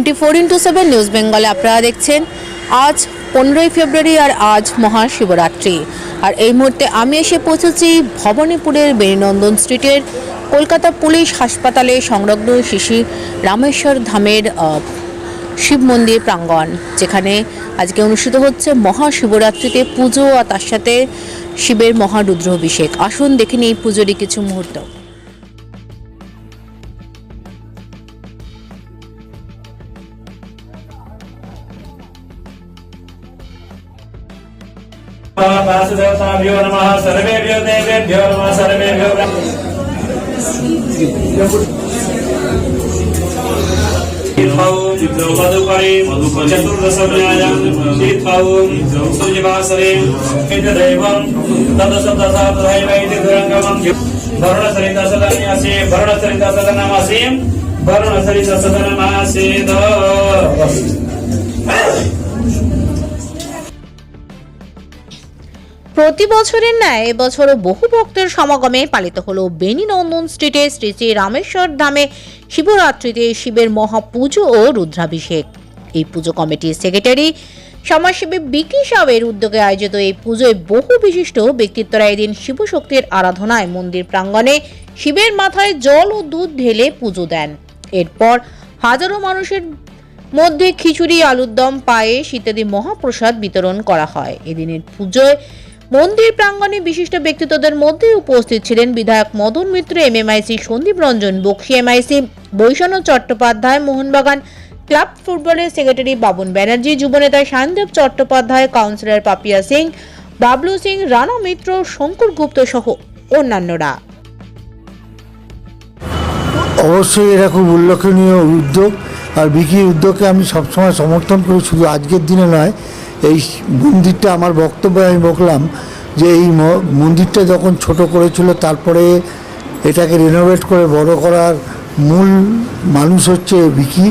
Twenty four into seven news বেঙ্গলে আপনারা দেখছেন, আজ পনেরোই ফেব্রুয়ারি আর আজ মহাশিবরাত্রি। আর এই মুহূর্তে আমি এসে পৌঁছেছি ভবানীপুরের বেণীনন্দন স্ট্রিটের কলকাতা পুলিশ হাসপাতালে সংলগ্ন শিশি রামেশ্বর ধামের শিব মন্দির প্রাঙ্গণ, যেখানে আজকে অনুষ্ঠিত হচ্ছে মহাশিবরাত্রিতে পুজো আর তার সাথে শিবের মহারুদ্রাভিষেক আসুন দেখে নিই পুজোরই কিছু মুহূর্ত। वासुदेवताभ्यो नमः। सर्वेभ्यो देवेभ्यो नमः। सर्वेभ्यो मधुपरे शीतौ सूर्यवासरे एतदैवं तदशतसाधैवैति दुरङ्गमं भरणसरितसदनमासि भरणसरितसदनमासि भरणसरितसदनमासीद প্রতি বছরের ন্যায় এবছরও বহু ভক্তের সমাগমে পালিত হলো বেণীনন্দন স্ট্রিটে শ্রী শ্রী রামেশ্বর ধামে শিবরাত্রিতে শিবের মহাপুজো ও রুদ্রাভিষেক। এই পুজো কমিটির সেক্রেটারি সমাজসেবী বিকি সাহের উদ্যোগে আয়োজিত এই পুজোয় বহু বিশিষ্ট ব্যক্তিত্বরা এদিন শিবশক্তির আরাধনায় মন্দির প্রাঙ্গণে শিবের মাথায় জল ও দুধ ঢেলে পুজো দেন। এরপর হাজারো মানুষের মধ্যে খিচুড়ি আলুর দম পায়েস ইত্যাদি মহাপ্রসাদ বিতরণ করা হয়। এদিনের পুজোয় মন্দির প্রাঙ্গণে বিশিষ্ট ব্যক্তিত্বদের মধ্যে উপস্থিত ছিলেন বিধায়ক Madan Mitra M M MMIC Sandip Ranjan, Bakshi MIC বৈষণ্য Chattopadhyay, Mohun Bagan club ফুটবলের সেক্রেটারি বাবুন ব্যানার্জি, যুবনেতা শানদেব চট্টোপাধ্যায়, কাউন্সিলর পাপিয়া সিং, বাবলু সিং, রানা মিত্র, শঙ্কর গুপ্ত সহ অন্যান্যরা। অবশ্যই এটা খুব উল্লেখনীয় উদ্যোগ। আর বিকি উদ্যোগকে আমি সবসময় সমর্থন করি, শুধু আজকের দিনে নয় এই মন্দিরটা আমার বক্তব্যে আমি বললাম যে এই মন্দিরটা যখন ছোট করেছিল, তারপরে এটাকে রেনোভেট করে বড় করার মূল মানুষ হচ্ছে বিকি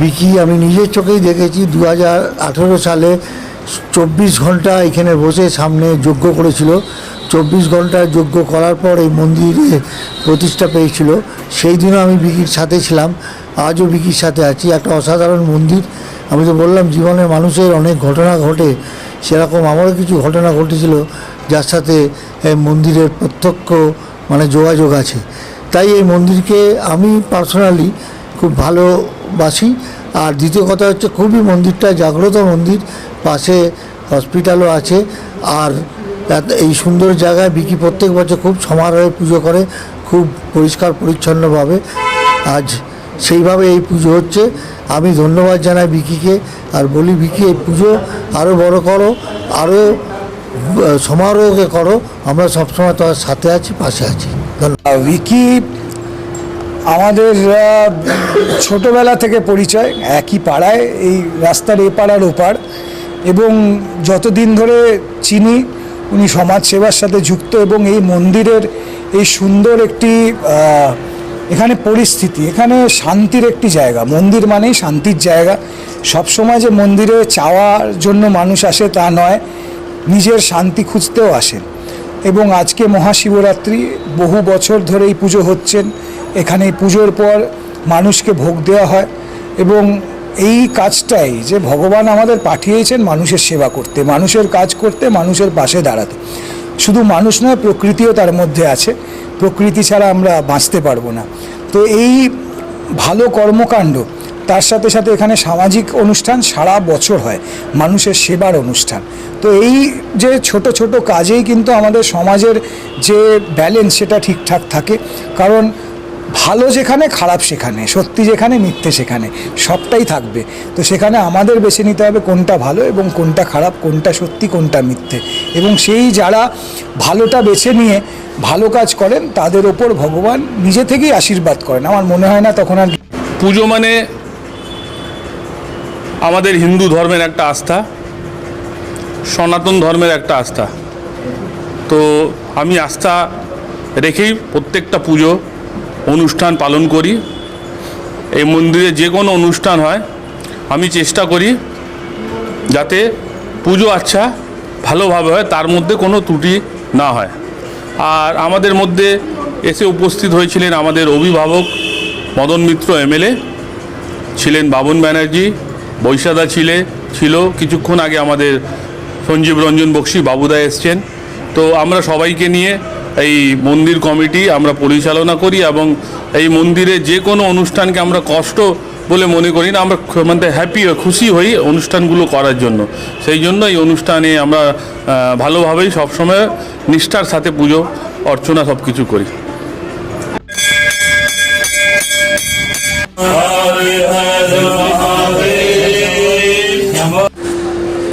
বিকি আমি নিজের চোখেই দেখেছি দু হাজার আঠেরো সালে চব্বিশ ঘণ্টা এখানে বসে সামনে যজ্ঞ করেছিল। চব্বিশ ঘণ্টা যজ্ঞ করার পর এই মন্দিরে প্রতিষ্ঠা পেয়েছিল। সেই দিনও আমি বিকির সাথে ছিলাম, আজও বিকির সাথে আছি। একটা অসাধারণ মন্দির। আমি তো বললাম, জীবনে মানুষের অনেক ঘটনা ঘটে। সেরকম আমারও কিছু ঘটনা ঘটেছিল, যার সাথে মন্দিরের প্রত্যক্ষ মানে যোগাযোগ আছে। তাই এই মন্দিরকে আমি পার্সোনালি খুব ভালোবাসি। আর দ্বিতীয় কথা হচ্ছে, খুবই মন্দিরটা জাগ্রত মন্দির, পাশে হসপিটালও আছে। আর এই সুন্দর জায়গায় বিকি প্রত্যেক বছর খুব সমারোহে পুজো করে, খুব পরিষ্কার পরিচ্ছন্নভাবে। আজ সেইভাবে এই পুজো হচ্ছে। আমি ধন্যবাদ জানাই বিকিকে আর বলি বিকি এই পুজো আরও বড় করো আরও সমারোহকে করো। আমরা সবসময় তোমার সাথে আছি, পাশে আছি। ধন্যবাদ। উইকি আমাদের ছোটবেলা থেকে পরিচয়, একই পাড়ায়, এই রাস্তার এপাড়ার ওপার এবং যতদিন ধরে চিনি, উনি সমাজ সেবার সাথে যুক্ত এবং এই মন্দিরের এই সুন্দর একটি এখানে পরিস্থিতি, এখানে শান্তির একটি জায়গা। মন্দির মানেই শান্তির জায়গা। সবসময় যে মন্দিরে চাওয়ার জন্য মানুষ আসে তা নয়, নিজের শান্তি খুঁজতেও আসেন এবং আজকে মহাশিবরাত্রি, বহু বছর ধরে এই পুজো হচ্ছেন। এখানে এই পুজোর পর মানুষকে ভোগ দেওয়া হয়। এবং এই কাজটাই যে ভগবান আমাদের পাঠিয়েছেন মানুষের সেবা করতে, মানুষের কাজ করতে, মানুষের পাশে দাঁড়াতে। শুধু মানুষ নয়, প্রকৃতিও তার মধ্যে আছে। প্রকৃতি ছাড়া আমরা বাঁচতে পারব না। তো এই ভালো কর্মকাণ্ড, তার সাথে সাথে এখানে সামাজিক অনুষ্ঠান সারা বছর হয়, মানুষের সেবার অনুষ্ঠান। তো এই যে ছোট ছোট কাজেই কিন্তু আমাদের সমাজের যে ব্যালেন্স সেটা ঠিকঠাক থাকে। কারণ ভালো যেখানে, খারাপ সেখানে, সত্যি যেখানে, মিথ্যে সেখানে, সবটাই থাকবে। তো সেখানে আমাদের বেছে নিতে হবে কোনটা ভালো এবং কোনটা খারাপ, কোনটা সত্যি, কোনটা মিথ্যে। এবং সেই যারা ভালোটা বেছে নিয়ে ভালো কাজ করেন, তাদের ওপর ভগবান নিজে থেকেই আশীর্বাদ করেন। আমার মনে হয় না তখন আর পুজো মানে আমাদের হিন্দু ধর্মের একটা আস্থা, সনাতন ধর্মের একটা আস্থা। তো আমি আস্থা রেখেই প্রত্যেকটা পুজো অনুষ্ঠান পালন করি। এই মন্দিরে যে কোনো অনুষ্ঠান হয়, আমি চেষ্টা করি যাতে পুজো আচ্ছা ভালোভাবে হয়, তার মধ্যে কোনো ত্রুটি না হয়। আর আমাদের মধ্যে এসে উপস্থিত হয়েছিলেন আমাদের অভিভাবক মদন মিত্র এমএলএ, ছিলেন বাবন ব্যানার্জি, বৈশাদা ছিলে, ছিল। কিছুক্ষণ আগে আমাদের সঞ্জীব রঞ্জন বক্সি বাবুদা এসছেন। তো আমরা সবাইকে নিয়ে এই মন্দির কমিটি আমরা পরিচালনা করি এবং এই মন্দিরে যে কোনো অনুষ্ঠানকে আমরা কষ্ট বলে মনে করি না, আমরা মানে হ্যাপি খুশি হই অনুষ্ঠানগুলো করার জন্য। সেই জন্য এই অনুষ্ঠানে আমরা ভালোভাবেই সবসময় নিষ্ঠার সাথে পুজো, অর্চনা সব কিছু করি